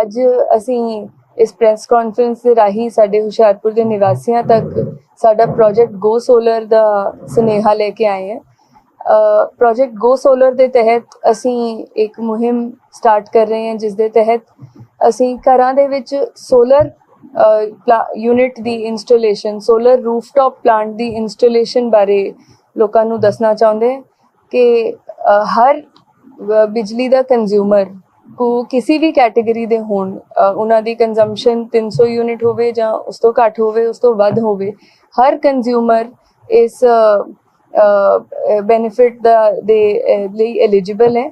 ਅੱਜ ਅਸੀਂ ਇਸ ਪ੍ਰੈਸ ਕਾਨਫਰੰਸ ਦੇ ਰਾਹੀਂ ਸਾਡੇ ਹੁਸ਼ਿਆਰਪੁਰ ਦੇ ਨਿਵਾਸੀਆਂ ਤੱਕ ਸਾਡਾ ਪ੍ਰੋਜੈਕਟ ਗੋ ਸੋਲਰ ਦਾ ਸੁਨੇਹਾ ਲੈ ਕੇ ਆਏ ਹਾਂ। ਪ੍ਰੋਜੈਕਟ ਗੋ ਸੋਲਰ ਦੇ ਤਹਿਤ ਅਸੀਂ ਇੱਕ ਮੁਹਿੰਮ ਸਟਾਰਟ ਕਰ ਰਹੇ ਹਾਂ, ਜਿਸ ਦੇ ਤਹਿਤ ਅਸੀਂ ਘਰਾਂ ਦੇ ਵਿੱਚ ਸੋਲਰ ਯੂਨਿਟ ਦੀ ਇੰਸਟਾਲੇਸ਼ਨ ਸੋਲਰ ਰੂਫਟਾਪ ਪਲਾਂਟ ਦੀ ਇੰਸਟਾਲੇਸ਼ਨ ਬਾਰੇ ਲੋਕਾਂ ਨੂੰ ਦੱਸਣਾ ਚਾਹੁੰਦੇ ਕਿ ਹਰ ਬਿਜਲੀ ਦਾ ਕੰਜ਼ਿਊਮਰ ਕੋ ਕਿਸੇ ਵੀ ਕੈਟਾਗਰੀ ਦੇ ਹੋਣ ਉਹਨਾਂ ਦੀ ਕੰਜ਼ੰਪਸ਼ਨ 300 ਯੂਨਿਟ ਹੋਵੇ ਜਾਂ ਉਸ ਤੋਂ ਘੱਟ ਹੋਵੇ, ਉਸ ਤੋਂ ਵੱਧ ਹੋਵੇ, ਹਰ ਕੰਜ਼ਿਊਮਰ ਇਸ ਬੈਨੀਫਿਟ ਦਾ, ਦੇ ਲਈ ਐਲੀਜੀਬਲ ਹੈ।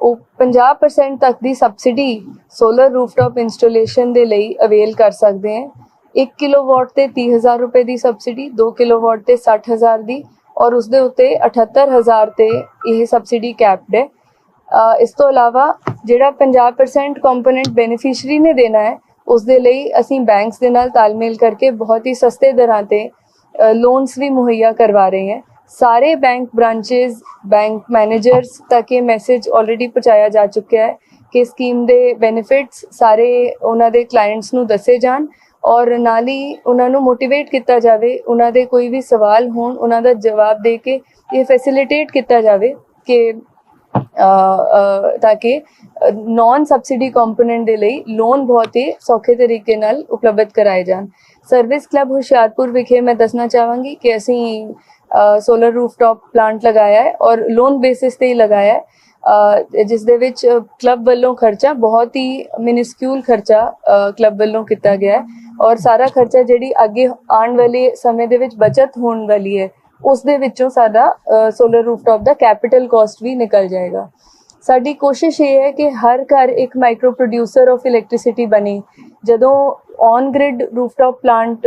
ਉਹ 50% ਤੱਕ ਦੀ ਸਬਸਿਡੀ ਸੋਲਰ ਰੂਫਟਾਪ ਇੰਸਟਾਲੇਸ਼ਨ ਦੇ ਲਈ ਅਵੇਲ ਕਰ ਸਕਦੇ ਹੈ। 1 ਕਿਲੋਵਾਟ ਤੇ 30000 ਰੁਪਏ ਦੀ ਸਬਸਿਡੀ 2 ਕਿਲੋਵਾਟ ਤੇ 60000 ਦੀ ਔਰ ਉਸ ਦੇ ਉੱਤੇ 78000 ਤੇ ਇਹ ਸਬਸਿਡੀ ਕੈਪਡ ਹੈ। ਇਸ ਤੋਂ ਇਲਾਵਾ ਜਿਹੜਾ 50% ਕੰਪੋਨੈਂਟ ਬੈਨੀਫੀਸ਼ੀਅਰੀ ਨੇ ਦੇਣਾ ਹੈ ਉਸ ਦੇ ਲਈ ਅਸੀਂ ਬੈਂਕਸ ਦੇ ਨਾਲ ਤਾਲਮੇਲ ਕਰਕੇ ਬਹੁਤ ਹੀ ਸਸਤੇ ਦਰਾਂ ਤੇ ਲੋਨਸ ਵੀ ਮੁਹੱਈਆ ਕਰਵਾ ਰਹੇ ਹਾਂ। ਸਾਰੇ ਬੈਂਕ ਬ੍ਰਾਂਚੇਸ ਬੈਂਕ ਮੈਨੇਜਰਸ ਤੱਕ ਇਹ ਮੈਸੇਜ ਆਲਰੇਡੀ ਪਹੁੰਚਾਇਆ ਜਾ ਚੁੱਕਿਆ ਹੈ ਕਿ ਸਕੀਮ ਦੇ ਬੈਨੀਫਿਟਸ ਸਾਰੇ ਉਹਨਾਂ ਦੇ ਕਲਾਇੰਟਸ ਨੂੰ ਦੱਸੇ ਜਾਣ ਔਰ ਨਾਲ ਹੀ ਉਹਨਾਂ ਨੂੰ ਮੋਟੀਵੇਟ ਕੀਤਾ ਜਾਵੇ, ਉਹਨਾਂ ਦੇ ਕੋਈ ਵੀ ਸਵਾਲ ਹੋਣ, ਉਹਨਾਂ ਦਾ ਜਵਾਬ ਦੇ ਕੇ ਇਹ ਫੈਸਿਲਿਟੇਟ ਕੀਤਾ ਜਾਵੇ ਕਿ ਤਾਂ ਕਿ ਨਾਨ ਸਬਸਿਡੀ ਕੰਪੋਨੈਂਟ ਦੇ ਲਈ ਲੋਨ ਬਹੁਤ ਹੀ ਸੌਖੇ ਤਰੀਕੇ ਨਾਲ ਉਪਲਬਧ ਕਰਾਏ ਜਾਣ। ਸਰਵਿਸ ਕਲੱਬ ਹੁਸ਼ਿਆਰਪੁਰ ਵਿਖੇ ਮੈਂ ਦੱਸਣਾ ਚਾਹਾਂਗੀ ਕਿ ਅਸੀਂ ਸੋਲਰ ਰੂਫਟਾਪ ਪਲਾਂਟ ਲਗਾਇਆ ਹੈ ਔਰ ਲੋਨ ਬੇਸਿਸ ਤੇ ਹੀ ਲਗਾਇਆ ਹੈ। ਜਿਸ ਦੇ ਵਿੱਚ ਕਲੱਬ ਵੱਲੋਂ ਖਰਚਾ ਬਹੁਤ ਹੀ ਮਿਨਿਸਕਿਊਲ ਖਰਚਾ ਕਲੱਬ ਵੱਲੋਂ ਕੀਤਾ ਗਿਆ ਹੈ। ਔਰ ਸਾਰਾ ਖਰਚਾ ਜਿਹੜੀ ਅੱਗੇ ਆਉਣ ਵਾਲੇ ਸਮੇਂ ਦੇ ਵਿੱਚ ਬਚਤ ਹੋਣ ਵਾਲੀ ਹੈ। ਉਸ ਦੇ ਵਿੱਚੋਂ ਸਾਡਾ ਸੋਲਰ ਰੂਫਟਾਪ ਦਾ ਕੈਪੀਟਲ ਕਾਸਟ ਵੀ ਨਿਕਲ ਜਾਏਗਾ। ਸਾਡੀ ਕੋਸ਼ਿਸ਼ ਇਹ ਹੈ ਕਿ ਹਰ ਘਰ ਇੱਕ ਮਾਈਕਰੋ ਪ੍ਰੋਡਿਊਸਰ ਆਫ ਇਲੈਕਟ੍ਰਿਸਿਟੀ ਬਣੇ। ਜਦੋਂ ਔਨ ਗ੍ਰਿਡ ਰੂਫਟਾਪ ਪਲਾਂਟ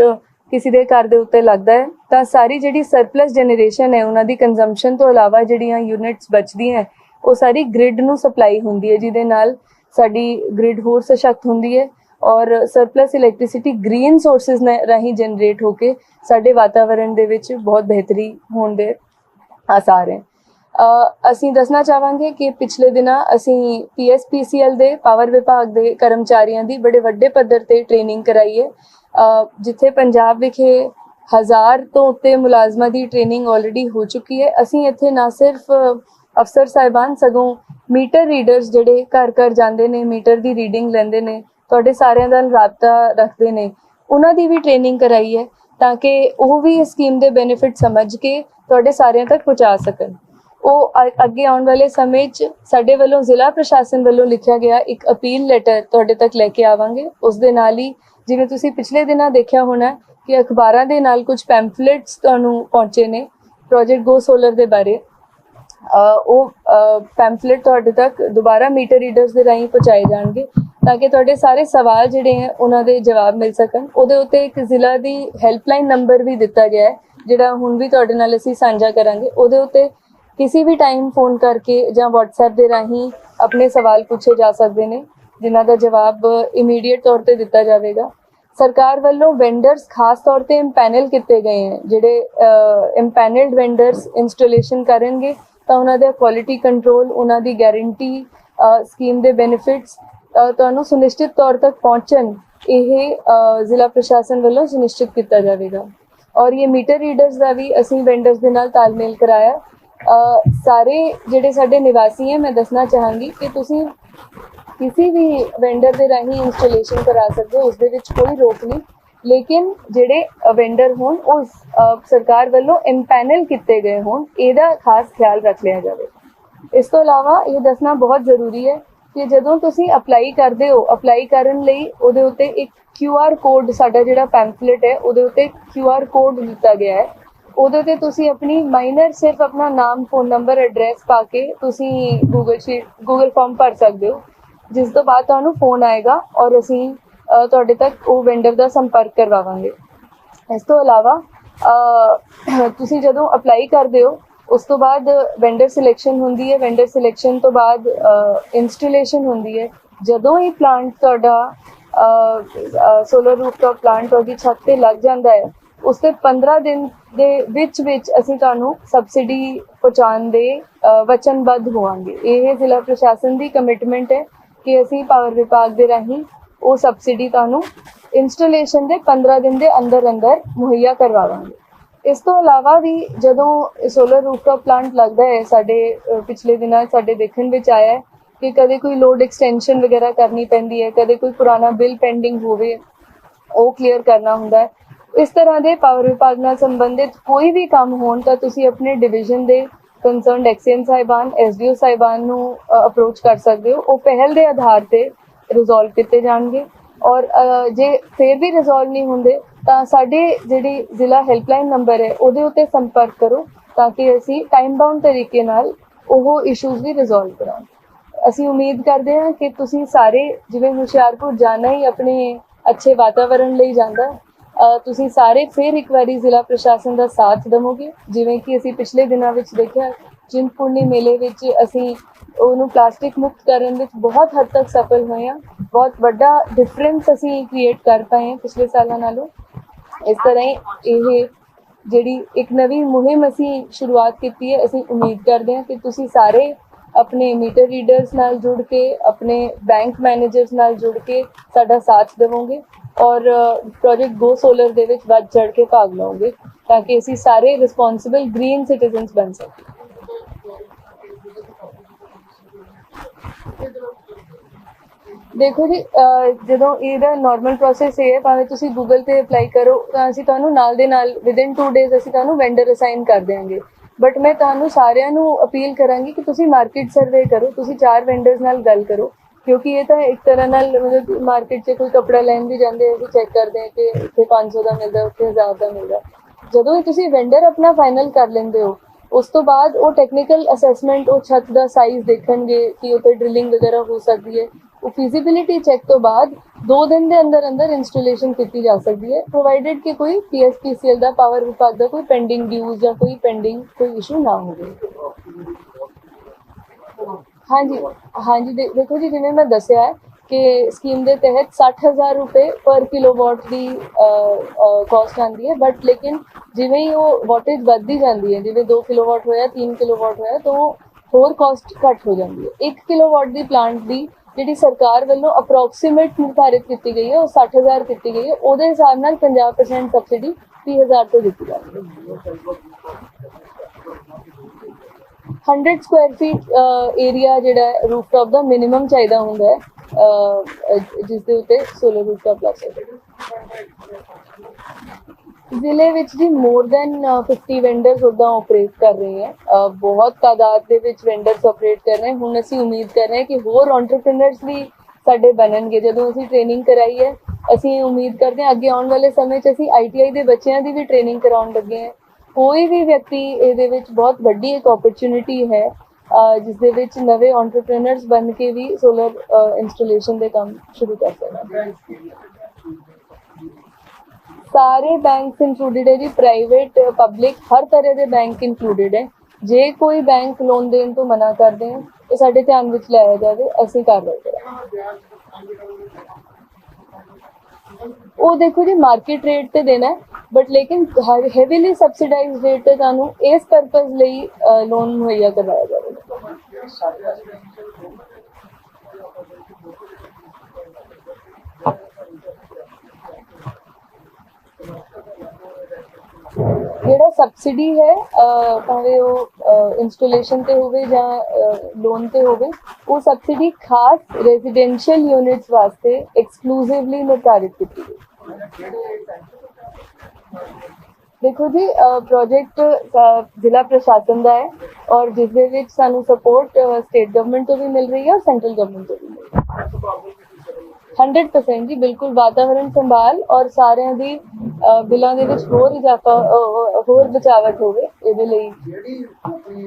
ਕਿਸੇ ਦੇ ਘਰ ਦੇ ਉੱਤੇ ਲੱਗਦਾ ਹੈ, ਤਾਂ ਸਾਰੀ ਜਿਹੜੀ ਸਰਪਲਸ ਜਨਰੇਸ਼ਨ ਹੈ, ਉਹਨਾਂ ਦੀ ਕੰਜ਼ੰਪਸ਼ਨ ਤੋਂ ਇਲਾਵਾ ਜਿਹੜੀਆਂ ਯੂਨਿਟਸ ਬਚਦੀਆਂ ਉਹ ਸਾਰੀ ਗ੍ਰਿਡ ਨੂੰ ਸਪਲਾਈ ਹੁੰਦੀ ਹੈ, ਜਿਹਦੇ ਨਾਲ ਸਾਡੀ ਗ੍ਰਿਡ ਹੋਰ ਸਸ਼ਕਤ ਹੁੰਦੀ ਹੈ। ਔਰ ਸਰਪਲਸ ਇਲੈਕਟ੍ਰਿਸਿਟੀ ਗ੍ਰੀਨ ਸੋਰਸਸ ਰਾਹੀਂ ਜਨਰੇਟ ਹੋ ਕੇ ਸਾਡੇ ਵਾਤਾਵਰਣ ਦੇ ਵਿੱਚ ਬਹੁਤ ਬਿਹਤਰੀ ਹੋਣ ਦੇ ਆਸਾਰ ਹੈ। ਅਸੀਂ ਦੱਸਣਾ ਚਾਹਾਂਗੇ ਕਿ ਪਿਛਲੇ ਦਿਨਾਂ ਅਸੀਂ ਪੀਐਸਪੀਸੀਐਲ ਦੇ ਪਾਵਰ ਵਿਭਾਗ ਦੇ ਕਰਮਚਾਰੀਆਂ ਦੀ ਬੜੇ ਵੱਡੇ ਪੱਧਰ ਤੇ ਟ੍ਰੇਨਿੰਗ ਕਰਾਈ ਹੈ। ਜਿੱਥੇ ਪੰਜਾਬ ਵਿਖੇ ਹਜ਼ਾਰ ਤੋਂ ਉੱਤੇ ਮੁਲਾਜ਼ਮਾਂ ਦੀ ਟ੍ਰੇਨਿੰਗ ਆਲਰੇਡੀ ਹੋ ਚੁੱਕੀ ਹੈ। ਅਸੀਂ ਇੱਥੇ ਨਾ ਸਿਰਫ ਅਫਸਰ ਸਾਹਿਬਾਨ, ਸਗੋਂ ਮੀਟਰ ਰੀਡਰਸ ਜਿਹੜੇ ਘਰ ਘਰ ਜਾਂਦੇ ਨੇ ਮੀਟਰ ਦੀ ਰੀਡਿੰਗ ਲੈਂਦੇ ਨੇ ਤੁਹਾਡੇ ਸਾਰਿਆਂ ਦਾ ਰਾਬਤਾ ਰੱਖਦੇ ਨੇ। ਉਹਨਾਂ ਦੀ ਵੀ ਟ੍ਰੇਨਿੰਗ ਕਰਾਈ ਹੈ ਤਾਂ ਕਿ ਉਹ ਵੀ ਇਸ ਸਕੀਮ ਦੇ ਬੈਨੀਫਿਟ ਸਮਝ ਕੇ ਤੁਹਾਡੇ ਸਾਰਿਆਂ ਤੱਕ ਪਹੁੰਚਾ ਸਕਣ। ਉਹ ਅ- ਅੱਗੇ ਆਉਣ ਵਾਲੇ ਸਮੇਂ 'ਚ ਸਾਡੇ ਵੱਲੋਂ ਜ਼ਿਲ੍ਹਾ ਪ੍ਰਸ਼ਾਸਨ ਵੱਲੋਂ ਲਿਖਿਆ ਗਿਆ ਇੱਕ ਅਪੀਲ ਲੈਟਰ ਤੁਹਾਡੇ ਤੱਕ ਲੈ ਕੇ ਆਵਾਂਗੇ। ਉਸ ਦੇ ਨਾਲ ਹੀ ਜਿਵੇਂ ਤੁਸੀਂ ਪਿਛਲੇ ਦਿਨਾਂ ਦੇਖਿਆ ਹੋਣਾ ਕਿ ਅਖਬਾਰਾਂ ਦੇ ਨਾਲ ਕੁਝ ਪੈਂਫਲੇਟਸ ਤੁਹਾਨੂੰ ਪਹੁੰਚੇ ਨੇ ਪ੍ਰੋਜੈਕਟ ਗੋ ਸੋਲਰ ਦੇ ਬਾਰੇ। ਉਹ ਪੈਂਫਲੇਟ ਤੁਹਾਡੇ ਤੱਕ ਦੁਬਾਰਾ ਮੀਟਰ ਰੀਡਰਸ ਦੇ ਰਾਹੀਂ ਪਹੁੰਚਾਏ ਜਾਣਗੇ। ਤਾਂ ਕਿ ਤੁਹਾਡੇ ਸਾਰੇ ਸਵਾਲ ਜਿਹੜੇ ਹੈ, ਉਹਨਾਂ ਦੇ ਜਵਾਬ ਮਿਲ ਸਕਣ। ਉਹਦੇ ਉੱਤੇ ਇੱਕ ਜ਼ਿਲ੍ਹਾ ਦੀ ਹੈਲਪਲਾਈਨ ਨੰਬਰ ਵੀ ਦਿੱਤਾ ਗਿਆ ਹੈ, ਜਿਹੜਾ ਹੁਣ ਵੀ ਤੁਹਾਡੇ ਨਾਲ ਅਸੀਂ ਸਾਂਝਾ ਕਰਾਂਗੇ। ਉਹਦੇ ਉੱਤੇ ਕਿਸੇ ਵੀ ਟਾਈਮ ਫੋਨ ਕਰਕੇ ਜਾਂ WhatsApp ਦੇ ਰਾਹੀਂ ਆਪਣੇ ਸਵਾਲ ਪੁੱਛੇ ਜਾ ਸਕਦੇ ਨੇ, ਜਿਨ੍ਹਾਂ ਦਾ ਜਵਾਬ ਇਮੀਡੀਏਟ ਤੌਰ ਤੇ ਦਿੱਤਾ ਜਾਵੇਗਾ। ਸਰਕਾਰ ਵੱਲੋਂ ਵੈਂਡਰਸ ਖਾਸ ਤੌਰ ਤੇ ਇੰਪੈਨਲ ਕੀਤੇ ਗਏ ਹਨ ਜਿਹੜੇ ਇੰਪੈਨਲਡ ਵੈਂਡਰਸ ਇੰਸਟਾਲੇਸ਼ਨ ਕਰਨਗੇ, ਤਾਂ ਉਹਨਾਂ ਦਾ ਕੁਆਲਿਟੀ ਕੰਟਰੋਲ ਉਹਨਾਂ ਦੀ ਗਾਰੰਟੀ ਸਕੀਮ ਦੇ ਬੈਨੀਫਿਟਸ ਤੁਹਾਨੂੰ ਸੁਨਿਸ਼ਚਿਤ ਤੌਰ ਤੱਕ ਪਹੁੰਚਣ ਇਹ ਜ਼ਿਲ੍ਹਾ ਪ੍ਰਸ਼ਾਸਨ ਵੱਲੋਂ ਸੁਨਿਸ਼ਚਿਤ ਕੀਤਾ ਜਾਵੇਗਾ। ਔਰ ਇਹ ਮੀਟਰ ਰੀਡਰਸ ਦਾ ਵੀ ਅਸੀਂ ਵੈਂਡਰਸ ਦੇ ਨਾਲ ਤਾਲਮੇਲ ਕਰਾਇਆ। ਸਾਰੇ ਜਿਹੜੇ ਸਾਡੇ ਨਿਵਾਸੀ ਹੈ, ਮੈਂ ਦੱਸਣਾ ਚਾਹਾਂਗੀ ਕਿ ਤੁਸੀਂ ਕਿਸੇ ਵੀ ਵੈਂਡਰ ਦੇ ਰਾਹੀਂ ਇੰਸਟਾਲੇਸ਼ਨ ਕਰਾ ਸਕਦੇ ਹੋ, ਉਸ ਦੇ ਵਿੱਚ ਕੋਈ ਰੋਕ ਨਹੀਂ। ਲੇਕਿਨ ਜਿਹੜੇ ਵੈਂਡਰ ਹੋਣ ਉਹ ਸਰਕਾਰ ਵੱਲੋਂ ਇੰਪੈਨਲ ਕੀਤੇ ਗਏ ਹੋਣ, ਇਹਦਾ ਖਾਸ ਖਿਆਲ ਰੱਖ ਲਿਆ ਜਾਵੇ। ਇਸ ਤੋਂ ਇਲਾਵਾ ਇਹ ਦੱਸਣਾ ਬਹੁਤ ਜ਼ਰੂਰੀ ਹੈ ਕਿ ਜਦੋਂ ਤੁਸੀਂ ਅਪਲਾਈ ਕਰਦੇ ਹੋ ਅਪਲਾਈ ਕਰਨ ਲਈ ਉਹਦੇ ਉੱਤੇ ਇੱਕ QR ਕੋਡ ਸਾਡਾ ਜਿਹੜਾ ਪੈਂਫਲੇਟ ਹੈ, ਉਹਦੇ ਉੱਤੇ QR ਕੋਡ ਦਿੱਤਾ ਗਿਆ ਹੈ। ਉਹਦੇ ਤੇ ਤੁਸੀਂ ਆਪਣੀ ਮਾਈਨਰ ਸਿਰਫ ਆਪਣਾ ਨਾਮ ਫੋਨ ਨੰਬਰ ਐਡਰੈਸ ਪਾ ਕੇ ਤੁਸੀਂ ਗੂਗਲ ਸ਼ੀਟ ਗੂਗਲ ਫਾਰਮ ਭਰ ਸਕਦੇ ਹੋ। ਜਿਸ ਤੋਂ ਬਾਅਦ ਤੁਹਾਨੂੰ ਫੋਨ ਆਏਗਾ ਔਰ ਅਸੀਂ ਤੁਹਾਡੇ ਤੱਕ ਉਹ ਵੈਂਡਰ ਦਾ ਸੰਪਰਕ ਕਰਵਾਵਾਂਗੇ। ਇਸ ਤੋਂ ਇਲਾਵਾ ਤੁਸੀਂ ਜਦੋਂ ਅਪਲਾਈ ਕਰਦੇ ਹੋ ਉਸ ਤੋਂ ਬਾਅਦ ਵੈਂਡਰ ਸਿਲੈਕਸ਼ਨ ਹੁੰਦੀ ਹੈ ਵੈਂਡਰ ਸਿਲੈਕਸ਼ਨ ਤੋਂ ਬਾਅਦ ਇੰਸਟਾਲੇਸ਼ਨ ਹੁੰਦੀ ਹੈ। ਜਦੋਂ ਇਹ ਪਲਾਂਟ ਤੁਹਾਡਾ ਸੋਲਰ ਰੂਫਟਾਪ ਪਲਾਂਟ ਤੁਹਾਡੀ ਛੱਤ ਤੇ ਲੱਗ ਜਾਂਦਾ ਹੈ, ਉਸ ਤੇ 15 ਦਿਨ ਦੇ ਵਿੱਚ ਵਿੱਚ ਅਸੀਂ ਤੁਹਾਨੂੰ ਸਬਸਿਡੀ ਪਹੁੰਚਾਉਣ ਦੇ ਵਚਨਬੱਧ ਹੋਵਾਂਗੇ। ਇਹ ਜ਼ਿਲ੍ਹਾ ਪ੍ਰਸ਼ਾਸਨ ਦੀ ਕਮਿਟਮੈਂਟ ਹੈ ਕਿ ਅਸੀਂ ਪਾਵਰ ਵਿਭਾਗ ਦੇ ਰਾਹੀਂ ਉਹ ਸਬਸਿਡੀ ਤੁਹਾਨੂੰ ਇੰਸਟਾਲੇਸ਼ਨ ਦੇ 15 ਦਿਨ ਦੇ ਅੰਦਰ ਅੰਦਰ ਮੁਹੱਈਆ ਕਰਵਾਵਾਂਗੇ। ਇਸ ਤੋਂ ਇਲਾਵਾ ਵੀ ਜਦੋਂ ਸੋਲਰ ਰੂਫਟਾਪ ਪਲਾਂਟ ਲੱਗਦਾ ਹੈ, ਸਾਡੇ ਪਿਛਲੇ ਦਿਨਾਂ ਸਾਡੇ ਦੇਖਣ ਵਿੱਚ ਆਇਆ ਕਿ ਕਦੇ ਕੋਈ ਲੋਡ ਐਕਸਟੈਂਸ਼ਨ ਵਗੈਰਾ ਕਰਨੀ ਪੈਂਦੀ ਹੈ, ਕਦੇ ਕੋਈ ਪੁਰਾਣਾ ਬਿੱਲ ਪੈਂਡਿੰਗ ਹੋਵੇ, ਉਹ ਕਲੀਅਰ ਕਰਨਾ ਹੁੰਦਾ ਹੈ। ਇਸ ਤਰ੍ਹਾਂ ਦੇ ਪਾਵਰ ਵਿਭਾਗ ਨਾਲ ਸੰਬੰਧਿਤ ਕੋਈ ਵੀ ਕੰਮ ਹੋਣ ਤਾਂ ਤੁਸੀਂ ਆਪਣੇ ਡਿਵੀਜ਼ਨ ਦੇ ਕੰਸਰਨਡ ਐਕਸੀਅਨ ਸਾਹਿਬਾਨ ਐਸਡੀਓ ਸਾਹਿਬਾਨ ਨੂੰ ਅਪਰੋਚ ਕਰ ਸਕਦੇ ਹੋ। ਉਹ ਪਹਿਲ ਦੇ ਆਧਾਰ ਤੇ ਰਿਜ਼ੋਲਵ ਕੀਤੇ ਜਾਣਗੇ। ਔਰ ਜੇ ਫਿਰ ਵੀ ਰਿਜ਼ੋਲਵ ਨਹੀਂ ਹੁੰਦੇ ਤਾਂ ਸਾਡੇ ਜਿਹੜੀ ਜ਼ਿਲ੍ਹਾ ਹੈਲਪਲਾਈਨ ਨੰਬਰ ਹੈ, ਉਹਦੇ ਉੱਤੇ ਸੰਪਰਕ ਕਰੋ ਤਾਂ ਕਿ ਅਸੀਂ ਟਾਈਮ ਬਾਉਂਡ ਤਰੀਕੇ ਨਾਲ ਉਹ ਇਸ਼ੂਜ਼ ਵੀ ਰਿਜ਼ੋਲਵ ਕਰਾਂਗੇ। ਅਸੀਂ ਉਮੀਦ ਕਰਦੇ ਹਾਂ ਕਿ ਤੁਸੀਂ ਸਾਰੇ ਜਿਵੇਂ ਹੁਸ਼ਿਆਰਪੁਰ ਜਾਣਾ ਹੀ ਆਪਣੇ ਅੱਛੇ ਵਾਤਾਵਰਣ ਲਈ ਜਾਂਦਾ ਤੁਸੀਂ ਸਾਰੇ ਫਿਰ ਇੱਕ ਵਾਰੀ ਜ਼ਿਲ੍ਹਾ ਪ੍ਰਸ਼ਾਸਨ ਦਾ ਸਾਥ ਦੇਵੋਗੇ। ਜਿਵੇਂ ਕਿ ਅਸੀਂ ਪਿਛਲੇ ਦਿਨਾਂ ਵਿੱਚ ਦੇਖਿਆ ਚਿੰਤਪੁਰਨੀ ਮੇਲੇ ਵਿੱਚ ਅਸੀਂ ਉਹਨੂੰ ਪਲਾਸਟਿਕ ਮੁਕਤ ਕਰਨ ਵਿੱਚ ਬਹੁਤ ਹੱਦ ਤੱਕ ਸਫਲ ਹੋਏ ਹਾਂ। ਬਹੁਤ ਵੱਡਾ ਡਿਫਰੈਂਸ ਅਸੀਂ ਕ੍ਰੀਏਟ ਕਰ ਪਾਏ ਹਾਂ ਪਿਛਲੇ ਸਾਲਾਂ ਨਾਲੋਂ। ਇਸ ਤਰ੍ਹਾਂ ਹੀ ਇਹ ਜਿਹੜੀ ਇੱਕ ਨਵੀਂ ਮੁਹਿੰਮ ਅਸੀਂ ਸ਼ੁਰੂਆਤ ਕੀਤੀ ਹੈ, ਅਸੀਂ ਉਮੀਦ ਕਰਦੇ ਹਾਂ ਕਿ ਤੁਸੀਂ ਸਾਰੇ ਆਪਣੇ ਮੀਟਰ ਰੀਡਰਸ ਨਾਲ ਜੁੜ ਕੇ, ਆਪਣੇ ਬੈਂਕ ਮੈਨੇਜਰਸ ਨਾਲ ਜੁੜ ਕੇ ਸਾਡਾ ਸਾਥ ਦੇਵੋਗੇ ਔਰ ਪ੍ਰੋਜੈਕਟ ਗੋ ਸੋਲਰ ਦੇ ਵਿੱਚ ਵੱਧ ਚੜ ਕੇ ਭਾਗ ਲਓਗੇ ਤਾਂ ਕਿ ਅਸੀਂ ਸਾਰੇ ਰਿਸਪੌਂਸਿਬਲ ਗ੍ਰੀਨ ਸਿਟੀਜ਼ਨਸ ਬਣ ਸਕੀਏ। ਦੇਖੋ ਜੀ ਜਦੋਂ ਇਹਦਾ ਨਾਰਮਲ ਪ੍ਰੋਸੈਸ ਇਹ ਹੈ, ਭਾਵੇਂ ਤੁਸੀਂ ਗੂਗਲ ਤੇ ਅਪਲਾਈ ਕਰੋ, ਤਾਂ ਅਸੀਂ ਤੁਹਾਨੂੰ ਨਾਲ ਦੇ ਨਾਲ ਵਿਦਿਨ 2 ਡੇਜ਼ ਅਸੀਂ ਤੁਹਾਨੂੰ ਵੈਂਡਰ ਅਸਾਈਨ ਕਰ ਦੇਵਾਂਗੇ ਬਟ ਮੈਂ ਤੁਹਾਨੂੰ ਸਾਰਿਆਂ ਨੂੰ ਅਪੀਲ ਕਰਾਂਗੀ ਕਿ ਤੁਸੀਂ ਮਾਰਕੀਟ ਸਰਵੇ ਕਰੋ, ਤੁਸੀਂ ਚਾਰ ਵੈਂਡਰਸ ਨਾਲ ਗੱਲ ਕਰੋ, ਕਿਉਂਕਿ ਇਹ ਤਾਂ ਇੱਕ ਤਰ੍ਹਾਂ ਨਾਲ ਮਤਲਬ ਮਾਰਕੀਟ 'ਚ ਕੋਈ ਕੱਪੜਾ ਲੈਣ ਵੀ ਜਾਂਦੇ ਅਸੀਂ ਚੈੱਕ ਕਰਦੇ ਹਾਂ ਕਿ ਇੱਥੇ 500 ਦਾ ਮਿਲਦਾ, ਉੱਥੇ 1000 ਦਾ ਮਿਲਦਾ। ਜਦੋਂ ਤੁਸੀਂ ਵੈਂਡਰ ਆਪਣਾ ਫਾਈਨਲ ਕਰ ਲੈਂਦੇ ਹੋ, ਉਸ ਤੋਂ ਬਾਅਦ ਉਹ ਟੈਕਨੀਕਲ ਅਸੈਸਮੈਂਟ ਉਹ ਛੱਤ ਦਾ ਸਾਈਜ਼ ਦੇਖਣਗੇ ਕਿ ਉੱਤੇ ਡ੍ਰਿਲਿੰਗ ਵਗੈਰਾ ਹੋ ਸਕਦੀ ਹੈ। ਉਹ ਫਿਜ਼ੀਬਿਲਿਟੀ ਚੈੱਕ ਤੋਂ ਬਾਅਦ 2 ਦਿਨ ਦੇ ਅੰਦਰ ਅੰਦਰ ਇੰਸਟਾਲੇਸ਼ਨ ਕੀਤੀ ਜਾ ਸਕਦੀ ਹੈ ਪ੍ਰੋਵਾਈਡਡ ਕਿ ਕੋਈ ਪੀਐਸਪੀਸੀਐਲ ਦਾ ਪਾਵਰ ਵਿਭਾਗ ਦਾ ਕੋਈ ਪੈਂਡਿੰਗ ਡਿਊਜ਼ ਜਾਂ ਕੋਈ ਪੈਂਡਿੰਗ ਕੋਈ ਇਸ਼ੂ ਨਾ ਹੋਵੇ ਹਾਂਜੀ ਹਾਂਜੀ ਦੇ- ਦੇਖੋ ਜੀ ਜਿਵੇਂ ਮੈਂ ਦੱਸਿਆ ਹੈ ਕਿ ਸਕੀਮ ਦੇ ਤਹਿਤ 60000 ਰੁਪਏ ਪਰ ਕਿਲੋਵਾਟ ਦੀ ਕਾਸਟ ਆਉਂਦੀ ਹੈ ਬਟ ਲੇਕਿਨ ਜਿਵੇਂ ਹੀ ਉਹ ਵਾਟੇਜ ਵੱਧਦੀ ਜਾਂਦੀ ਹੈ ਜਿਵੇਂ 2 ਕਿਲੋਵਾਟ ਹੋਇਆ 3 ਕਿਲੋਵਾਟ ਹੋਇਆ ਤਾਂ ਉਹ ਹੋਰ ਕਾਸਟ ਘੱਟ ਹੋ ਜਾਂਦੀ ਹੈ 1 ਕਿਲੋਵਾਟ ਦੀ ਪਲਾਂਟ ਦੀ ਜਿਹੜੀ ਸਰਕਾਰ ਵੱਲੋਂ ਅਪਰੋਕਸੀਮੇਟ ਨਿਰਧਾਰਿਤ ਕੀਤੀ ਗਈ ਹੈ ਉਹ 60000 ਕੀਤੀ ਗਈ ਹੈ ਉਹਦੇ ਹਿਸਾਬ ਨਾਲ 50% ਸਬਸਿਡੀ 30000 ਤੋਂ ਦਿੱਤੀ ਜਾਂਦੀ ਹੈ। 100 ਸਕੁਆਇਰ ਫੀਟ ਏਰੀਆ ਜਿਹੜਾ ਰੂਫਟਾਪ ਦਾ ਮਿਨੀਮਮ ਚਾਹੀਦਾ ਹੁੰਦਾ ਹੈ ਅਹ, ਜਿਸ ਦੇ ਉੱਤੇ ਸੋਲਰ ਰੂਫਟਾਪ ਲੱਗ ਸਕਦਾ ਜ਼ਿਲ੍ਹੇ ਵਿੱਚ ਜੀ ਮੋਰ ਦੈਨ 50 ਵੈਂਡਰਸ ਉਦਾਂ ਆਪਰੇਟ ਕਰ ਰਹੇ ਹੈ। ਬਹੁਤ ਤਾਦਾਦ ਦੇ ਵਿੱਚ ਵੈਂਡਰਸ ਆਪਰੇਟ ਕਰ ਰਹੇ ਹੁਣ ਅਸੀਂ ਉਮੀਦ ਕਰ ਰਹੇ ਹਾਂ ਕਿ ਹੋਰ ਐਂਟਰਪ੍ਰੀਨਰਸ ਵੀ ਸਾਡੇ ਬਣਨਗੇ। ਜਦੋਂ ਅਸੀਂ ਟ੍ਰੇਨਿੰਗ ਕਰਾਈ ਹੈ, ਅਸੀਂ ਉਮੀਦ ਕਰਦੇ ਹਾਂ ਅੱਗੇ ਆਉਣ ਵਾਲੇ ਸਮੇਂ 'ਚ ਅਸੀਂ ਆਈਟੀਆਈ ਦੇ ਬੱਚਿਆਂ ਦੀ ਵੀ ਟ੍ਰੇਨਿੰਗ ਕਰਾਉਣ ਲੱਗੇ ਹਾਂ। ਕੋਈ ਵੀ ਵਿਅਕਤੀ ਇਹਦੇ ਵਿੱਚ ਬਹੁਤ ਵੱਡੀ ਇੱਕ ਓਪਰਚੁਨਿਟੀ ਹੈ ਜਿਸ ਦੇ ਵਿੱਚ ਨਵੇਂ ਐਂਟਰਪ੍ਰੀਨਰਸ ਬਣ ਕੇ ਵੀ ਸੋਲਰ ਇੰਸਟਾਲੇਸ਼ਨ ਦੇ ਕੰਮ ਸ਼ੁਰੂ ਕਰ ਸਕਦੇ ਹਾਂ ਸਾਰੇ ਬੈਂਕਸ ਇਨਕਲੂਡਡ ਹੈ ਜੀ ਪ੍ਰਾਈਵੇਟ ਪਬਲਿਕ ਹਰ ਤਰ੍ਹਾਂ ਦੇ ਬੈਂਕ ਇਨਕਲੂਡਡ ਹੈ। ਜੇ ਕੋਈ ਬੈਂਕ ਲੋਨ ਦੇਣ ਤੋਂ ਮਨਾ ਕਰਦੇ ਹੈ ਇਹ ਸਾਡੇ ਧਿਆਨ ਵਿੱਚ ਲਿਆਇਆ ਜਾਵੇ, ਅਸੀਂ ਕਰ ਰਹੇ ਹਾਂ ਉਹ ਦੇਖੋ ਜੀ ਮਾਰਕੀਟ ਰੇਟ ਤੇ ਦੇਣਾ ਹੈ ਬਟ ਲੇਕਿਨ ਹੈਵੀਲੀ ਸਬਸਿਡਾਈਜ਼ਡ ਰੇਟ ਤੇ ਤੁਹਾਨੂੰ ਇਸ ਪਰਪਸ ਲਈ ਲੋਨ ਮੁਹੱਈਆ ਕਰਵਾਇਆ ਜਾਵੇਗਾ ਜਿਹੜਾ ਸਬਸਿਡੀ ਹੈ ਭਾਵੇਂ ਉਹ ਇੰਸਟਾਲੇਸ਼ਨ ਤੇ ਹੋਵੇ ਜਾਂ ਲੋਨ ਤੇ ਹੋਵੇ, ਉਹ ਸਬਸਿਡੀ ਖਾਸ ਰੈਜ਼ੀਡੈਂਸ਼ੀਅਲ ਯੂਨਿਟਸ ਵਾਸਤੇ ਐਕਸਕਲੂਸਿਵਲੀ ਨਿਰਧਾਰਿਤ ਕੀਤੀ ਗਈ। ਦੇਖੋ ਜੀ ਪ੍ਰੋਜੈਕਟ ਜ਼ਿਲ੍ਹਾ ਪ੍ਰਸ਼ਾਸਨ ਦਾ ਹੈ ਔਰ ਜਿਸ ਦੇ ਵਿੱਚ ਸਾਨੂੰ ਸਪੋਰਟ ਸਟੇਟ ਗਵਰਨਮੈਂਟ ਤੋਂ ਵੀ ਮਿਲ ਰਹੀ ਹੈ ਔਰ ਸੈਂਟਰਲ ਗਵਰਨਮੈਂਟ ਤੋਂ ਵੀ ਮਿਲ ਰਹੀ ਹੈ। 100% ਜੀ ਬਿਲਕੁਲ ਵਾਤਾਵਰਣ ਸੰਭਾਲ ਔਰ ਸਾਰਿਆਂ ਦੀ ਅਹ, ਬਿੱਲਾਂ ਦੇ ਵਿੱਚ ਹੋਰ ਇਜ਼ਾਫਾ ਅਹ, ਹੋਰ ਬਚਾਵਟ ਹੋਵੇ ਇਹਦੇ ਲਈ।